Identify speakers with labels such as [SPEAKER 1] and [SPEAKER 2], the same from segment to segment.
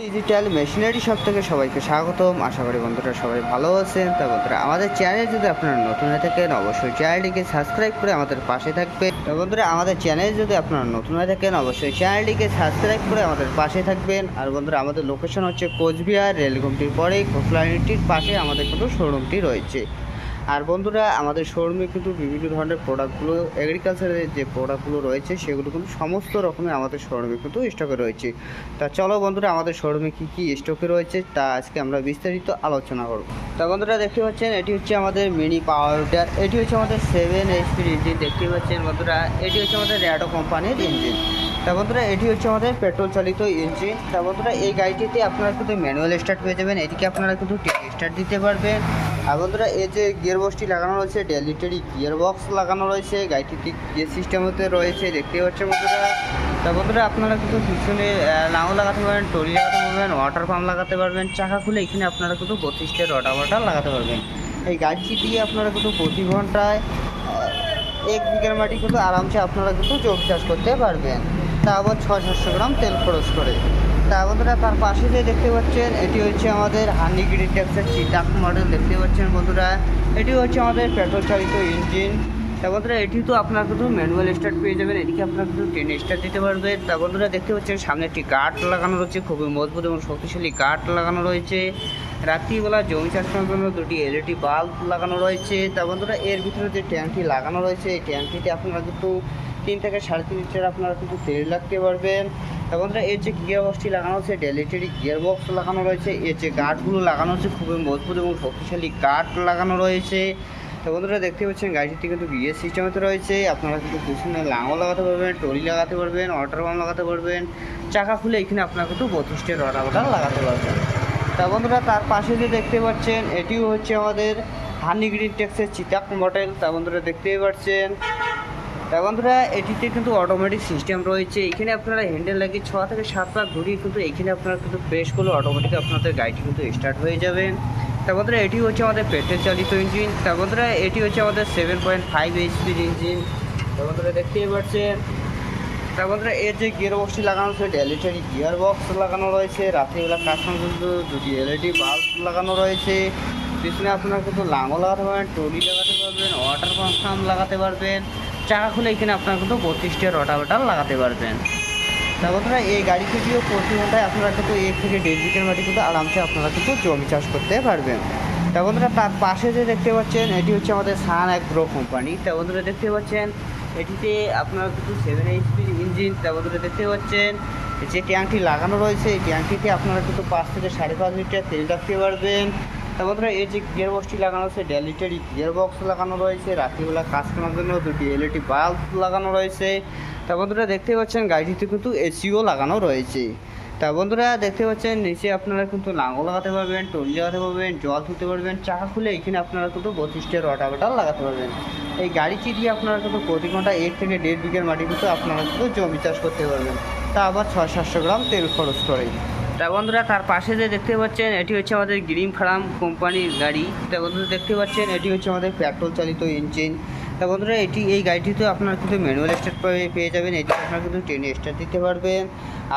[SPEAKER 1] Digital machinery সব থেকে সবাইকে স্বাগতম। আশা করি বন্ধুরা সবাই ভালো আছেন। তা বন্ধুরা, আমাদের চ্যানেল যদি আপনারা নতুন হয়ে থাকেন, অবশ্যই চ্যানেলটিকে সাবস্ক্রাইব করে আমাদের পাশে থাকবে তো বন্ধুরা, আমাদের চ্যানেল যদি আপনারা নতুন হয়ে থাকেন, অবশ্যই চ্যানেলটিকে সাবস্ক্রাইব করে আমাদের পাশে থাকবেন। আর বন্ধুরা, আমাদের লোকেশন হচ্ছে কোচবিহার রেলঘুমটির পরে খোসলানিটির পাশে আমাদের কিন্তু শোরুমটি রয়েছে। আর বন্ধুরা, আমাদের শোরুমে কিন্তু বিভিন্ন ধরনের প্রোডাক্টগুলো এগ্রিকালচারের যে প্রোডাক্টগুলো রয়েছে, সেগুলো কিন্তু সমস্ত রকমের আমাদের শোরুমে কিন্তু স্টকে রয়েছে। তা চলো বন্ধুরা, আমাদের শোরুমে কী কী স্টকে রয়েছে, তা আজকে আমরা বিস্তারিত আলোচনা করব। তা বন্ধুরা, দেখতে পাচ্ছেন, এটি হচ্ছে আমাদের মিনি পাওয়ার উইটার এটি হচ্ছে আমাদের সেভেন এইচপির ইঞ্জিন দেখতে পাচ্ছেন বন্ধুরা, এটি হচ্ছে আমাদের র্যাডো কোম্পানির ইঞ্জিন তা বন্ধুরা, এটি হচ্ছে আমাদের পেট্রোল চালিত ইঞ্জিন তা বন্ধুরা, এই গাড়িটিতে আপনারা কিন্তু ম্যানুয়াল স্টার্ট পেয়ে যাবেন, এটিকে আপনারা কিন্তু স্টার্ট দিতে পারবেন। আর বন্ধুরা এই যে গিয়ার বক্সটি লাগানো রয়েছে ডেলিটারি গিয়ার বক্স লাগানো রয়েছে গাড়িটিতে গিয়ার সিস্টেম হতে রয়েছে, দেখতে পাচ্ছেন বন্ধুরা। তা বন্ধুরা, আপনারা কিন্তু পিছনে নাও লাগাতে পারবেন টরি লাগাতে পারবেন ওয়াটার পাম্প লাগাতে পারবেন, চাকা খুলে এখানে আপনারা কিন্তু বত্রিশটা রটা ওয়াটার লাগাতে পারবেন। এই গাড়িটি দিয়ে আপনারা কিন্তু প্রতি ঘন্টায় এক বিঘার মাটি কিন্তু আরামসে আপনারা কিন্তু যোগ চাষ করতে পারবেন। তা আবার ছয় সাতশো গ্রাম তেল খরচ করে। তা বন্ধুরা, তার পাশে যে দেখতে পাচ্ছেন, এটি হচ্ছে আমাদের হানি গ্রিন ট্যাক্সের চিটাক মডেল। দেখতে পাচ্ছেন বন্ধুরা, এটি হচ্ছে আমাদের পেট্রোল চালিত ইঞ্জিন। তা বন্ধুরা এটি তো আপনার কিন্তু ম্যানুয়াল স্টার্ট পেয়ে যাবেন, এদিকে আপনার কিন্তু টেনে স্টার্ট দিতে পারবেন। তা বন্ধুরা, দেখতে পাচ্ছেন, সামনে একটি গার্ড লাগানো রয়েছে, খুবই মজবুত এবং শক্তিশালী গার্ড লাগানো রয়েছে। রাত্রিবেলা জমি চাষ করার জন্য দুটি এলইডি বাল্ব লাগানো রয়েছে। তা বন্ধুরা, এর ভিতরে যে ট্যাঙ্কটি লাগানো রয়েছে, এই ট্যাঙ্কটিতে আপনারা কিন্তু তিন থেকে সাড়ে তিন লিটার আপনারা কিন্তু তেল রাখতে পারবেন। বন্ধুরা, এর যে গিয়ার বক্সটি লাগানো হচ্ছে ডেলিটারি গিয়ার বক্স লাগানো রয়েছে। এর যে গার্ডগুলো লাগানো হচ্ছে খুবই মজবুত এবং শক্তিশালী গার্ড লাগানো রয়েছে। তো বন্ধুরা দেখতে পাচ্ছেন গাড়িটি কিন্তু গিয়ার সিস্টেমেতে রয়েছে। আপনারা কিন্তু পিছনে লাঙও লাগাতে পারবেন টলি লাগাতে পারবেন ওয়াটার পাম্প লাগাতে পারবেন, চাকা খুলে এখানে আপনারা কিন্তু বত্রিশটা রটা ওটা লাগাতে পারবেন। তা বন্ধুরা তার পাশে যে দেখতে পাচ্ছেন, এটিও হচ্ছে আমাদের হানি গ্রিন টেক্সের চিতাক মডেল। তা বন্ধুরা দেখতেই পাচ্ছেন। তা বন্ধুরা এটিতে কিন্তু অটোমেটিক সিস্টেম রয়েছে। এখানে আপনারা হ্যান্ডেল লাগিয়ে ছ থেকে সাত বার ঘুরিয়ে কিন্তু এখানে আপনারা কিন্তু প্রেস করলে অটোমেটিক আপনাদের গাড়িটি কিন্তু স্টার্ট হয়ে যাবে। তা বন্ধুরা, এটি হচ্ছে আমাদের পেট্রোল চালিত ইঞ্জিন। তার বন্ধুরা, এটি হচ্ছে আমাদের সেভেন পয়েন্ট ফাইভ এইচপির ইঞ্জিন। তা বন্ধুরা, দেখতেই পাচ্ছেন। তার বন্ধুরা, এর যে গিয়ার বক্সটি লাগানো রয়েছে ডেলিটারি গিয়ার বক্স লাগানো রয়েছে। রাত্রিবেলা কাজ কিন্তু দুটি এলইডি বাল্ব লাগানো রয়েছে। পিছনে আপনারা কিন্তু লাঙও লাগাতে পারবেন টলি লাগাতে পারবেন ওয়াটার পাম্প লাগাতে পারবেন। চাকা খুলে এখানে আপনারা কিন্তু বত্রিশটা রটাভেটার লাগাতে পারবেন। তা বন্ধুরা, এই গাড়িতে দিয়েও প্রতি ঘন্টায় আপনারা কিন্তু এক থেকে দেড় বিঘের মাটি কিন্তু আরামসে আপনারা কিন্তু জমি চাষ করতে পারবেন। তা বন্ধুরা, তার পাশে যে দেখতে পাচ্ছেন, এটি হচ্ছে আমাদের সান অ্যাগ্রো কোম্পানি। তা বন্ধুরা, দেখতে পাচ্ছেন, এটিতে আপনারা কিন্তু সেভেন এইচপি ইঞ্জিন তা বন্ধুরা, দেখতে পাচ্ছেন, যে ট্যাঙ্কটি লাগানো রয়েছে, এই ট্যাঙ্কটিতে আপনারা কিন্তু পাঁচ থেকে সাড়ে পাঁচ লিটার তেল রাখতে পারবেন। তা বন্ধুরা, এই যে গিয়ার বক্সটি লাগানো আছে ডেলিটারি গিয়ার বক্স লাগানো রয়েছে। রাত্রিবেলা কাজ করার জন্য দুটি এলইডি বাল্ব লাগানো রয়েছে। তা বন্ধুরা দেখতে পাচ্ছেন গাড়িটিতে কিন্তু এসিও লাগানো রয়েছে। তা বন্ধুরা দেখতে পাচ্ছেন, নিচে আপনারা কিন্তু লাঙও লাগাতে পারবেন টলি লাগাতে পারবেন, জল ধুতে পারবেন চাকা খুলে এখানে আপনারা কিন্তু বত্রিশটা রটাভেটার লাগাতে পারবেন। এই গাড়িটি দিয়ে আপনারা কিন্তু প্রতি ঘণ্টা এক থেকে দেড় বিঘের মাটি কিন্তু আপনারা কিন্তু জমি চাষ করতে পারবেন। তা আবার ছয় সাতশো গ্রাম তেল খরচ করে। তা বন্ধুরা তার পাশে যে দেখতে পাচ্ছেন, এটি হচ্ছে আমাদের গ্রিন ফার্ম কোম্পানির গাড়ি। তা বন্ধুরা দেখতে পাচ্ছেন, এটি হচ্ছে আমাদের পেট্রোল চালিত ইঞ্জিন। তা বন্ধুরা, এটি এই গাড়িটিতে আপনারা কিন্তু ম্যানুয়াল স্টার্ট পেয়ে যাবেন। এটি আপনারা কিন্তু ট্রেনে স্টার্ট দিতে পারবেন।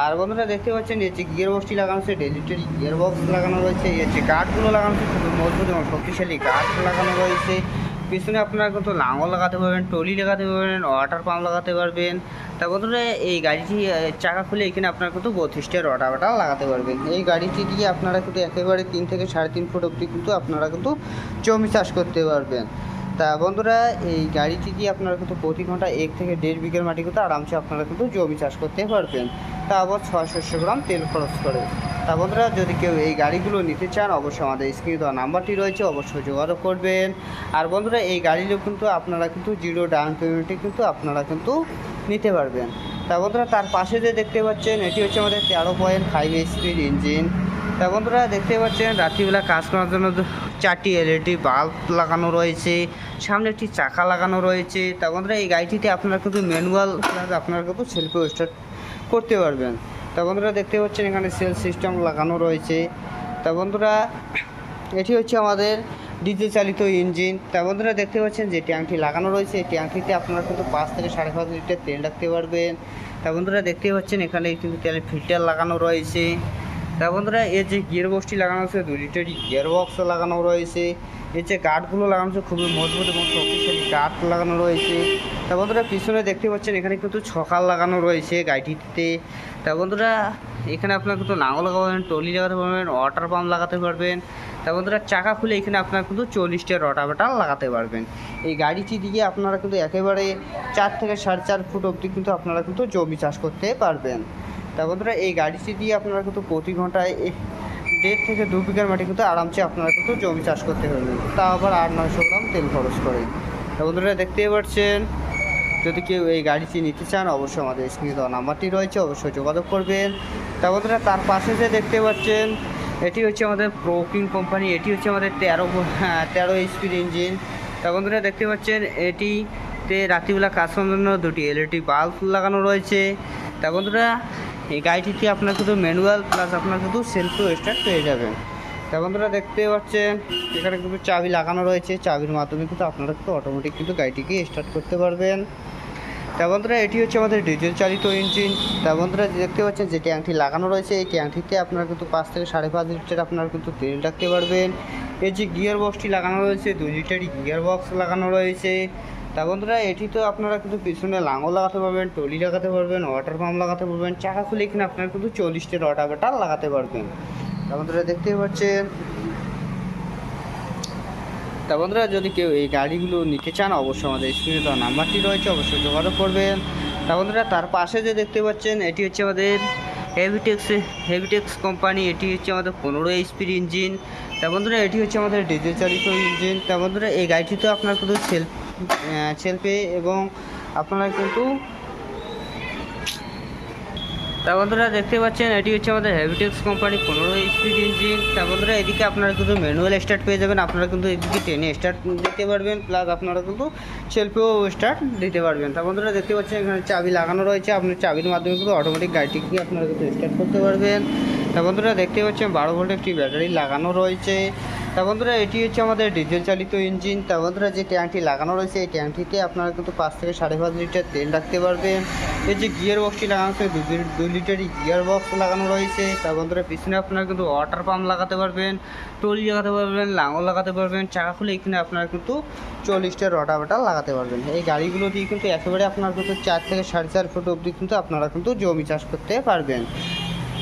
[SPEAKER 1] আর বন্ধুরা, দেখতে পাচ্ছেন, এই যে গিয়ার বক্সটি লাগানো আছে ডেলিটারি গিয়ার বক্স লাগানো রয়েছে। এই যে গার্ডগুলো লাগানো আছে, খুবই মজবুত এবং শক্তিশালী গার্ড লাগানো রয়েছে। পিছনে আপনারা কিন্তু লাঙও লাগাতে পারবেন টলি লাগাতে পারবেন ওয়াটার পাম্প লাগাতে পারবেন। তা বন্ধুরা, এই গাড়িটি চাকা খুলে এখানে আপনারা কিন্তু বত্রিশটা রটাভেটা লাগাতে পারবেন। এই গাড়িটি দিয়ে আপনারা কিন্তু একেবারে তিন থেকে সাড়ে তিন ফুট অবধি কিন্তু আপনারা কিন্তু জমি চাষ করতে পারবেন। তা বন্ধুরা, এই গাড়িটি দিয়ে আপনারা কিন্তু প্রতি ঘণ্টা এক থেকে দেড় বিঘের মাটি কিন্তু আরামসে আপনারা কিন্তু জমি চাষ করতে পারবেন। তা আবার ছয়শো গ্রাম তেল খরচ করে। তা বন্ধুরা, যদি কেউ এই গাড়িগুলো নিতে চান, অবশ্যই আমাদের স্ক্রিনে দেওয়া নাম্বারটি রয়েছে, অবশ্যই যোগাযোগ করবেন। আর বন্ধুরা, এই গাড়িগুলো কিন্তু আপনারা কিন্তু জিরো ডাউন পেমেন্টে কিন্তু আপনারা কিন্তু নিতে পারবেন। তা বন্ধুরা, তার পাশে যে দেখতে পাচ্ছেন, এটি হচ্ছে আমাদের তেরো পয়েন্ট ফাইভ এইচপির ইঞ্জিন। তা বন্ধুরা দেখতে পাচ্ছেন, রাত্রিবেলা কাজ করার জন্য চারটি এলইডি বাল্ব লাগানো রয়েছে, সামনে একটি চাকা লাগানো রয়েছে। তা বন্ধুরা এই গাড়িটিতে আপনারা কিন্তু ম্যানুয়াল আপনারা কিন্তু সেলফি স্টার্ট করতে পারবেন। তা বন্ধুরা দেখতে পাচ্ছেন, এখানে সেল সিস্টেম লাগানো রয়েছে। তা বন্ধুরা, এটি হচ্ছে আমাদের ডিজেল চালিত ইঞ্জিন তা বন্ধুরা দেখতে পাচ্ছেন যে ট্যাঙ্কটি লাগানো রয়েছে, এই ট্যাঙ্কটিতে আপনারা কিন্তু পাঁচ থেকে সাড়ে পাঁচ লিটার তেল রাখতে পারবেন। তা বন্ধুরা দেখতে পাচ্ছেন, এখানে কিন্তু তেলের ফিল্টার লাগানো রয়েছে। তা বন্ধুরা এর যে গিয়ার বক্সটি লাগানো আছে দুই লিটারই গিয়ার বক্স লাগানো রয়েছে। এর যে গার্ডগুলো লাগানো আছে খুবই মজবুত এবং শক্তিশালী গার্ড লাগানো রয়েছে। তা বন্ধুরা, পিছনে দেখতে পাচ্ছেন, এখানে কিন্তু ছকাল লাগানো রয়েছে গাড়িটিতে। তা বন্ধুরা, এখানে আপনার কিন্তু নাঙল লাগাতে পারবেন টলি লাগাতে পারবেন ওয়াটার পাম্প লাগাতে পারবেন। তা বন্ধুরা, চাকা খুলে এখানে আপনার কিন্তু চল্লিশটা রটাভেটার লাগাতে পারবেন। এই গাড়িটি দিয়ে আপনারা কিন্তু একেবারে চার থেকে সাড়ে চার ফুট অবধি কিন্তু আপনারা কিন্তু জমি চাষ করতে পারবেন। তা বন্ধুরা, এই গাড়িটি দিয়ে আপনারা কিন্তু প্রতি ঘন্টায় দেড় থেকে দু বিঘার মাটি কিন্তু আরামসে আপনারা কিন্তু জমি চাষ করতে পারবেন। তা আবার আট নয়শো গ্রাম তেল খরচ করে। তা বন্ধুরা, দেখতেই পাচ্ছেন, যদি কেউ এই গাড়িটি নিতে চান, অবশ্যই আমাদের স্ক্রিনে দেওয়া নাম্বারটি রয়েছে, অবশ্যই যোগাযোগ করবেন। তা বন্ধুরা, তার পাশে যে দেখতে পাচ্ছেন, এটি হচ্ছে আমাদের প্রোকিং কোম্পানি এটি হচ্ছে আমাদের তেরো হ্যাঁ তেরো স্পিড ইঞ্জিন তা বন্ধুরা, দেখতে পাচ্ছেন এটিতে রাত্রিবেলা কাজ করার জন্য দুটি এলইডি বাল্ব লাগানো রয়েছে। তা বন্ধুরা এই গাড়িটিতে আপনার শুধু ম্যানুয়াল প্লাস আপনার শুধু সেলফও স্টার্ট পেয়ে যাবেন তা বন্ধুরা দেখতে পাচ্ছেন এখানে কিন্তু চাবি লাগানো রয়েছে। চাবির মাধ্যমে কিন্তু আপনারা কিন্তু অটোমেটিক কিন্তু গাড়িটিকে স্টার্ট করতে পারবেন। তা বন্ধুরা, এটি হচ্ছে আমাদের ডিজেল চালিত ইঞ্জিন তা বন্ধুরা দেখতে পাচ্ছেন যে ট্যাঙ্কটি লাগানো রয়েছে, এই ট্যাঙ্কটিতে আপনারা কিন্তু পাঁচ থেকে সাড়ে পাঁচ লিটার আপনারা কিন্তু তেল রাখতে পারবেন। এই যে গিয়ার বক্সটি লাগানো রয়েছে, দুই লিটারই গিয়ার বক্স লাগানো রয়েছে। তা বন্ধুরা, এটি তো আপনারা কিন্তু পিছনে লাঙল লাগাতে পারবেন, টলি লাগাতে পারবেন ওয়াটার পাম্প লাগাতে পারবেন চাকা খুলে এখানে আপনারা কিন্তু চল্লিশটা রটাভেটার লাগাতে পারবেন। তা বন্ধুরা, দেখতেই পাচ্ছেন। তা বন্ধুরা, যদি কেউ এই গাড়িগুলো নিতে চান, অবশ্যই আমাদের স্ক্রিনে দেওয়া নাম্বারটি রয়েছে, অবশ্যই যোগাযোগ করবেন। তা বন্ধুরা, তার পাশে যে দেখতে পাচ্ছেন, এটি হচ্ছে আমাদের হেভিটেক্স হেভিটেক্স কোম্পানি এটি হচ্ছে আমাদের পনেরো এইচপির ইঞ্জিন তা বন্ধুরা, এটি হচ্ছে আমাদের ডিজেল চালিত ইঞ্জিন তা বন্ধুরা, এই গাড়িটি তো আপনার কিন্তু সেলফ সেলফে এবং আপনারা কিন্তু তা বন্ধুরা দেখতে পাচ্ছেন, এটি হচ্ছে আমাদের হেভিটেক্স কোম্পানি পনেরো স্পিড ইঞ্জিন তা বন্ধুরা এদিকে আপনারা কিন্তু ম্যানুয়াল স্টার্ট পেয়ে যাবেন, আপনারা কিন্তু এদিকে টেনে স্টার্ট দিতে পারবেন প্লাস আপনারা কিন্তু সেলফেও স্টার্ট দিতে পারবেন। তা বন্ধুরা দেখতে পাচ্ছেন, এখানে চাবি লাগানো রয়েছে আপনি চাবির মাধ্যমে কিন্তু অটোমেটিক গাড়িটিকে আপনারা কিন্তু স্টার্ট করতে পারবেন। তা বন্ধুরা দেখতে পাচ্ছেন, বারো ভোল্ট একটি ব্যাটারি লাগানো রয়েছে। তা বন্ধুরা, এটি হচ্ছে আমাদের ডিজেল চালিত ইঞ্জিন। তা বন্ধুরা, যে ট্যাঙ্কটি লাগানো রয়েছে, এই ট্যাঙ্কটিতে আপনারা কিন্তু পাঁচ থেকে সাড়ে পাঁচ লিটার তেল রাখতে পারবেন। এই যে গিয়ার বক্সটি লাগানো দুই দুই লিটারই গিয়ার বক্স লাগানো রয়েছে। তা বন্ধুরা, পিছনে আপনারা কিন্তু ওয়াটার পাম্প লাগাতে পারবেন, টলি লাগাতে পারবেন, লাঙল লাগাতে পারবেন, চাকা খুলে এখানে আপনারা কিন্তু চল্লিশটা রটাভেটার লাগাতে পারবেন। এই গাড়িগুলো দিয়ে কিন্তু একেবারে আপনার কিন্তু চার থেকে সাড়ে চার ফুট অবধি কিন্তু আপনারা কিন্তু জমি চাষ করতে পারবেন।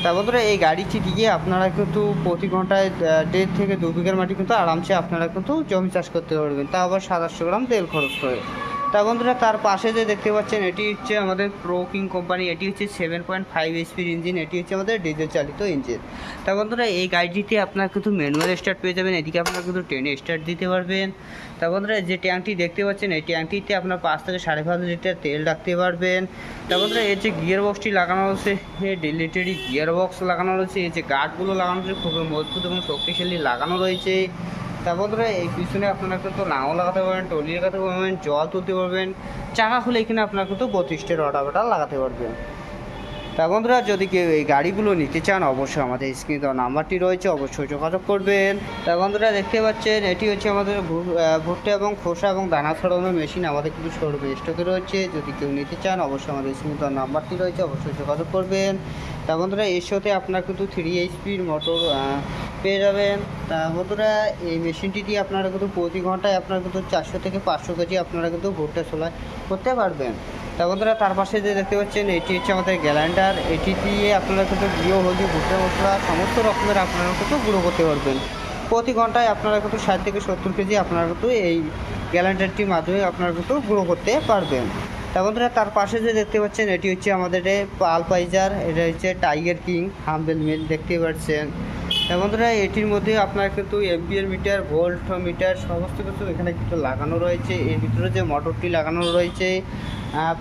[SPEAKER 1] তা বন্ধুরা, এই গাড়িটি দিয়ে আপনারা কিন্তু প্রতি ঘন্টায় দেড় থেকে দু বিঘার মাটি কিন্তু আরামসে আপনারা কিন্তু জমি চাষ করতে পারবেন। তা আবার সাতাশশো গ্রাম তেল খরচ করে। তা বন্ধুরা, তার পাশে যে দেখতে পাচ্ছেন, এটি হচ্ছে আমাদের প্রো কিং কোম্পানি এটি হচ্ছে সেভেন পয়েন্ট ফাইভ এইচপির ইঞ্জিন এটি হচ্ছে আমাদের ডিজেল চালিত ইঞ্জিন তা বন্ধুরা, এই গাড়িটিতে আপনার কিন্তু ম্যানুয়াল স্টার্ট পেয়ে যাবেন, এদিকে আপনার কিন্তু ট্রেনে স্টার্ট দিতে পারবেন। তা বন্ধুরা যে ট্যাঙ্কটি দেখতে পাচ্ছেন, এই ট্যাঙ্কটিতে আপনার পাঁচ থেকে সাড়ে পাঁচ লিটার তেল রাখতে পারবেন। তা বন্ধুরা এর যে গিয়ার বক্সটি লাগানো রয়েছে ডিলিটারি গিয়ার বক্স লাগানো রয়েছে, এই যে গার্ডগুলো লাগানো রয়েছে, খুবই মজবুত এবং শক্তিশালী লাগানো রয়েছে। তা বন্ধুরা, এই পিছনে আপনারা কিন্তু নাও লাগাতে পারবেন, টলি লাগাতে পারবেন, জল তুলতে পারবেন, চাকা খুলে এখানে আপনারা কিন্তু বত্রিশটা রটাভেটার লাগাতে পারবেন। তা বন্ধুরা, যদি কেউ এই গাড়িগুলো নিতে চান, অবশ্যই আমাদের স্ক্রিনে দেওয়া নাম্বারটি রয়েছে, অবশ্যই যোগাযোগ করবেন। তা বন্ধুরা, দেখতে পাচ্ছেন, এটি হচ্ছে আমাদের ভুট্টা এবং খোসা এবং দানা ছড়ানোর মেশিন। আমাদের কিন্তু শোরুমে স্টকে রয়েছে। যদি কেউ নিতে চান, অবশ্যই আমাদের স্ক্রিনে দেওয়া নাম্বারটি রয়েছে, অবশ্যই যোগাযোগ করবেন। তা বন্ধুরা, এর সাথে আপনার কিন্তু থ্রি এইচপির মোটর পেয়ে যাবেন। তা বন্ধুরা, এই মেশিনটি দিয়ে আপনারা কিন্তু প্রতি ঘন্টায় আপনারা কিন্তু চারশো থেকে পাঁচশো কেজি আপনারা কিন্তু ভুট্টা সোলাই করতে পারবেন। তা বন্ধুরা, তার পাশে যে দেখতে পাচ্ছেন, এটি হচ্ছে আমাদের গ্যালান্ডার। এটি দিয়ে আপনারা কিন্তু গৃহ হলদি, ভুট্টা, মশলা, সমস্ত রকমের আপনারা কিন্তু গুঁড়ো করতে পারবেন। প্রতি ঘন্টায় আপনারা কিন্তু ষাট থেকে সত্তর কেজি আপনারা কিন্তু এই গ্যালান্ডারটির মাধ্যমে আপনারা কিন্তু গুঁড়ো করতে পারবেন। তা বন্ধুরা, তার পাশে যে দেখতে পাচ্ছেন, এটি হচ্ছে আমাদের পালপাইজার এটা হচ্ছে টাইগার কিং, হাম্বেল মিল, দেখতে পাচ্ছেন। তা বন্ধুরা, এটির মধ্যে আপনার কিন্তু এমপিএর মিটার, ভোল্ট মিটার, সমস্ত কিছু এখানে কিন্তু লাগানো রয়েছে। এর ভিতরে যে মোটরটি লাগানো রয়েছে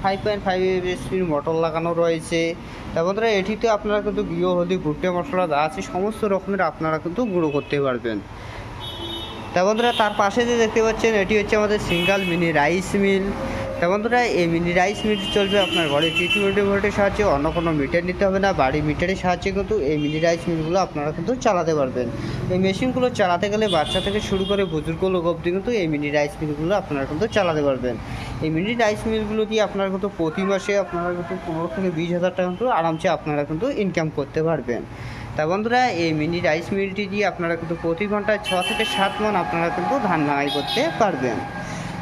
[SPEAKER 1] ফাইভ পয়েন্ট ফাইভ এসপির মোটর লাগানো রয়েছে। তা বন্ধুরা, এটিতে আপনারা কিন্তু গৃহ হলদি ভুট্টে মশলা আছে, সমস্ত রকমের আপনারা কিন্তু গুঁড়ো করতে পারবেন। তা বন্ধুরা, তার পাশে যে দেখতে পাচ্ছেন, এটি হচ্ছে আমাদের সিঙ্গাল মিনি রাইস মিল। তা বন্ধুরা, এই মিনি রাইস মিল চলবে আপনার ঘরে। টি টোয়েন্টি ভোল্টের সাহায্যে অন্য কোনো মিটার নিতে হবে না, বাড়ি মিটারের সাহায্যে কিন্তু এই মিনি রাইস মিলগুলো আপনারা কিন্তু চালাতে পারবেন। এই মেশিনগুলো চালাতে গেলে বাচ্চা থেকে শুরু করে বুজুর্গ লোক অবধি কিন্তু এই মিনি রাইস মিলগুলো আপনারা কিন্তু চালাতে পারবেন। এই মিনি রাইস মিলগুলো দিয়ে আপনারা কিন্তু প্রতি মাসে আপনারা কিন্তু পনেরো থেকে বিশ হাজার টাকা কিন্তু আরামসে আপনারা কিন্তু ইনকাম করতে পারবেন। তা বন্ধুরা, এই মিনি রাইস মিলটি দিয়ে আপনারা কিন্তু প্রতি ঘন্টায় ছ থেকে সাত মন আপনারা কিন্তু ধান ভাঙাই করতে পারবেন।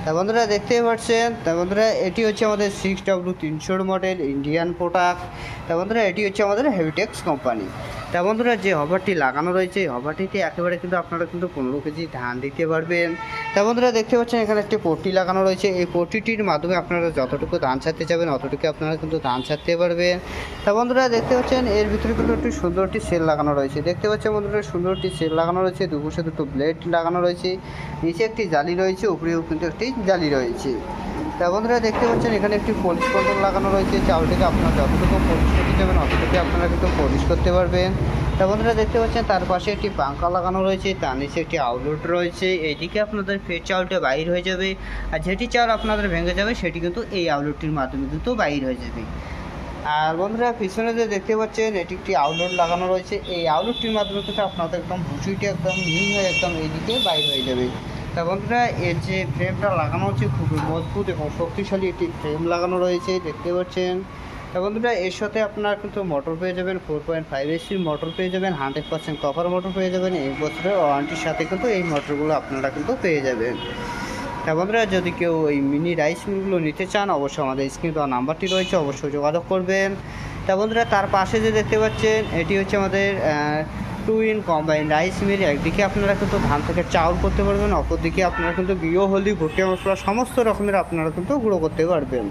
[SPEAKER 1] তা বন্ধুরা দেখতেই পাচ্ছেন, তা বন্ধুরা এটি হচ্ছে আমাদের সিক্স ডাব্লু তিনশোর মডেল ইন্ডিয়ান প্রোডাক্ট তা বন্ধুরা এটি হচ্ছে আমাদের হেভিটেক্স কোম্পানি তা বন্ধুরা, যে হভারটি লাগানো রয়েছে, এই হভারটিতে একেবারে কিন্তু আপনারা কিন্তু পনেরো কেজি ধান দিতে পারবেন। তা বন্ধুরা, দেখতে পাচ্ছেন, এখানে একটি পট্টি লাগানো রয়েছে। এই পট্টিটির মাধ্যমে আপনারা যতটুকু ধান ছাড়তে যাবেন, অতটুকু আপনারা কিন্তু ধান ছাড়তে পারবেন। তা বন্ধুরা, দেখতে পাচ্ছেন, এর ভিতরে কিন্তু একটি সুন্দর একটি সেল লাগানো রয়েছে। দেখতে পাচ্ছেন বন্ধুরা, সুন্দর একটি সেল লাগানো রয়েছে। দুপুরে দুটো ব্লেড লাগানো রয়েছে। নিচে একটি জালি রয়েছে, উপরেও কিন্তু একটি জালি রয়েছে। তা বন্ধুরা দেখতে পাচ্ছেন, এখানে একটি পলিশ কন্ট্রোল লাগানো রয়েছে। চাউলটিকে আপনারা যতটুকু পলিশ করতে যাবেন অতটুকু আপনারা কিন্তু পলিশ করতে পারবেন। তা বন্ধুরা দেখতে পাচ্ছেন, তার পাশে একটি পাঙ্খা লাগানো রয়েছে, তার নিচে একটি আউটলেট রয়েছে। এইদিকে আপনাদের ফের চাউলটা বাইর হয়ে যাবে। আর যেটি চাউল আপনাদের ভেঙে যাবে, সেটি কিন্তু এই আউটলেটটির মাধ্যমে কিন্তু বাইর হয়ে যাবে। আর বন্ধুরা, পিছনে যে দেখতে পাচ্ছেন, এটি একটি আউটলেট লাগানো রয়েছে। এই আউটলেটটির মাধ্যমে কিন্তু আপনাদের একদম ভুসিটি একদম মিহি হয়ে একদম এইদিকে বাইর হয়ে যাবে। তা বন্ধুরা এর যে ফ্রেমটা লাগানো হচ্ছে খুবই মজবুত এবং শক্তিশালী একটি ফ্রেম লাগানো রয়েছে, দেখতে পাচ্ছেন। তা বন্ধুরা, এর সাথে আপনারা কিন্তু মোটর পেয়ে যাবেন ফোর পয়েন্ট ফাইভ এসির মোটর পেয়ে যাবেন হান্ড্রেড পার্সেন্ট কভার মোটর পেয়ে যাবেন। এক বছরের ওয়ারেন্টির সাথে কিন্তু এই মোটরগুলো আপনারা কিন্তু পেয়ে যাবেন। তা বন্ধুরা, যদি কেউ এই মিনি রাইস মিলগুলো নিতে চান, অবশ্যই আমাদের স্ক্রিনে দেওয়া নাম্বারটি রয়েছে, অবশ্যই যোগাযোগ করবেন। তা বন্ধুরা, তার পাশে যে দেখতে পাচ্ছেন, এটি হচ্ছে আমাদের two in combine rice mill একদিকে আপনারা কিন্তু ধান থেকে চাউল করতে পারবেন, অপরদিকে আপনারা কিন্তু গৃহ হলদি, ভুট্টা মশলা সমস্ত রকমের আপনারা কিন্তু গুঁড়ো করতে পারবেন।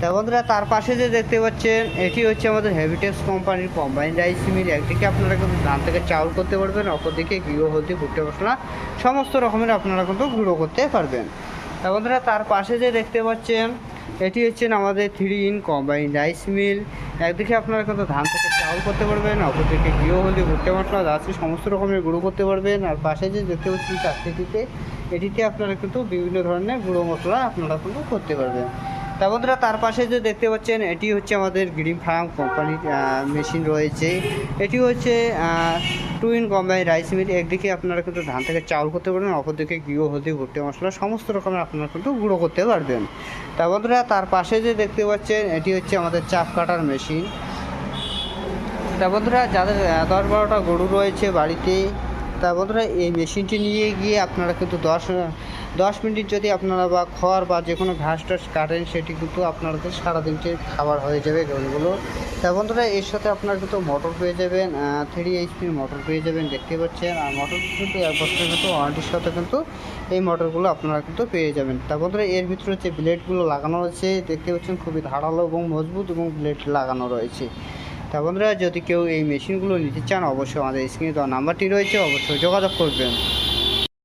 [SPEAKER 1] তা বন্ধুরা, তার পাশে যে দেখতে পাচ্ছেন, এটি হচ্ছে আমাদের হেভিটেক্স কোম্পানির কম্বাইন রাইস মিল। একদিকে আপনারা কিন্তু ধান থেকে চাউল করতে পারবেন, অপরদিকে গৃহ হলদি, ভুট্টা মশলা সমস্ত রকমের আপনারা কিন্তু গুঁড়ো করতে পারবেন। তা বন্ধুরা, তার পাশে যে দেখতে পাচ্ছেন, এটি হচ্ছেন আমাদের three in combine rice mill. একদিকে আপনারা কিন্তু ধান থেকে চাউল করতে পারবেন, অপরদিকে গৃহ হলদি, ভুট্টা, মশলা দাসি সমস্ত রকমের গুঁড়ো করতে পারবেন। আর পাশে যে দেখতে পাচ্ছেন চাকরিটিতে এটিতে আপনারা কিন্তু বিভিন্ন ধরনের গুঁড়ো মশলা আপনারা কিন্তু করতে পারবেন। তা বন্ধুরা, তার পাশে যে দেখতে পাচ্ছেন, এটি হচ্ছে আমাদের গ্রিন ফার্ম কোম্পানির মেশিন রয়েছে। এটি হচ্ছে two in combine rice mill একদিকে আপনারা কিন্তু ধান থেকে চাউল করতে পারবেন অপরদিকে গৃহ হলদি, ভুট্টা মশলা, সমস্ত রকমের আপনারা কিন্তু গুঁড়ো করতে পারবেন। তা বন্ধুরা, তার পাশে যে দেখতে পাচ্ছেন, এটি হচ্ছে আমাদের চাপ কাটার মেশিন। তা বন্ধুরা, যাদের দশ বারোটা গরু রয়েছে বাড়িতে, তা বন্ধুরা, এই মেশিনটি নিয়ে গিয়ে আপনারা কিন্তু দশ দশ মিনিট যদি আপনারা বা খড় বা যে কোনো ঘাস টাস কাটেন, সেটি কিন্তু আপনাদের সারাদিনটি খাবার হয়ে যাবে গরুগুলো তা বন্ধুরা, এর সাথে আপনারা কিন্তু মোটর পেয়ে যাবেন থ্রি এইচপির মোটর পেয়ে যাবেন, দেখতে পাচ্ছেন। আর মোটর কিন্তু এক বছরের কিন্তু ওয়ারেন্টির সাথে কিন্তু এই মোটরগুলো আপনারা কিন্তু পেয়ে যাবেন। তা বন্ধুরা, এর ভিতরে যে ব্লেডগুলো লাগানো রয়েছে, দেখতে পাচ্ছেন খুবই ধারালো এবং মজবুত এবং ব্লেড লাগানো রয়েছে। তা বন্ধুরা, যদি কেউ এই মেশিনগুলো নিতে চান, অবশ্যই আমাদের স্ক্রিনে দেওয়া নাম্বারটি রয়েছে, অবশ্যই যোগাযোগ করবেন।